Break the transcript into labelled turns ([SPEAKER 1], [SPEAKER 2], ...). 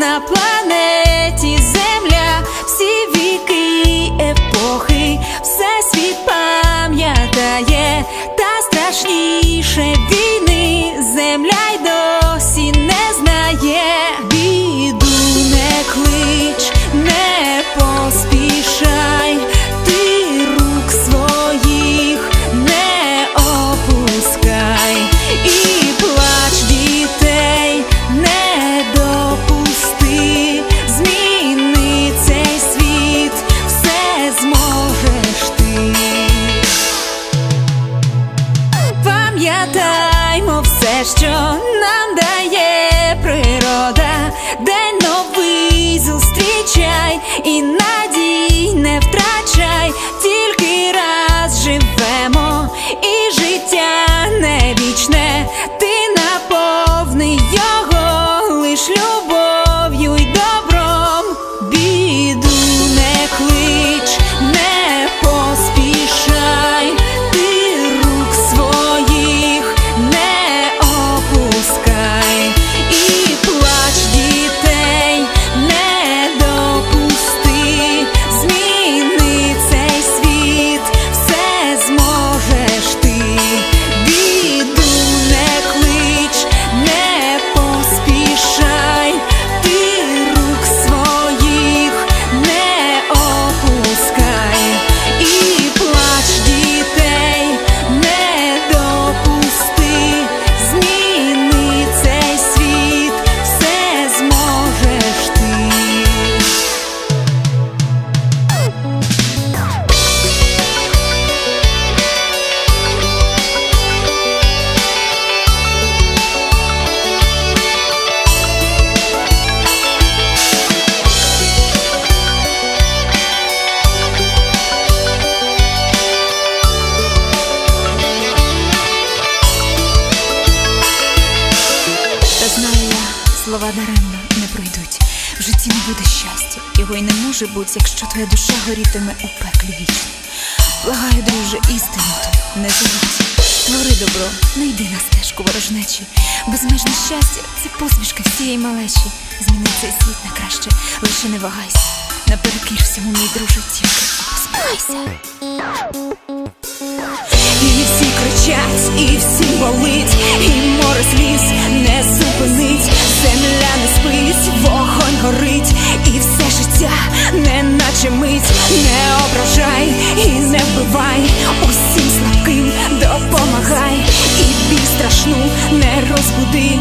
[SPEAKER 1] that black що нам дає природа, день новий зустрічай і надій
[SPEAKER 2] слова даремно не пройдуть. В житті не буде щастя, його й не може бути, якщо твоя душа горітиме у пеклі вічно. Благаю, друже, істину ту не забудь. Твори добро, не йди на стежку ворожнечі. Безмежне щастя це посмішка всієї малечі. Зміни цей світ на краще, лише не вагайся. Наперекір всьому, мій друже, тільки посміхайся.
[SPEAKER 1] І всі кричать, і не наче мить, не ображай і не вбивай, усім слабким допомагай, і біль страшну не розбуди,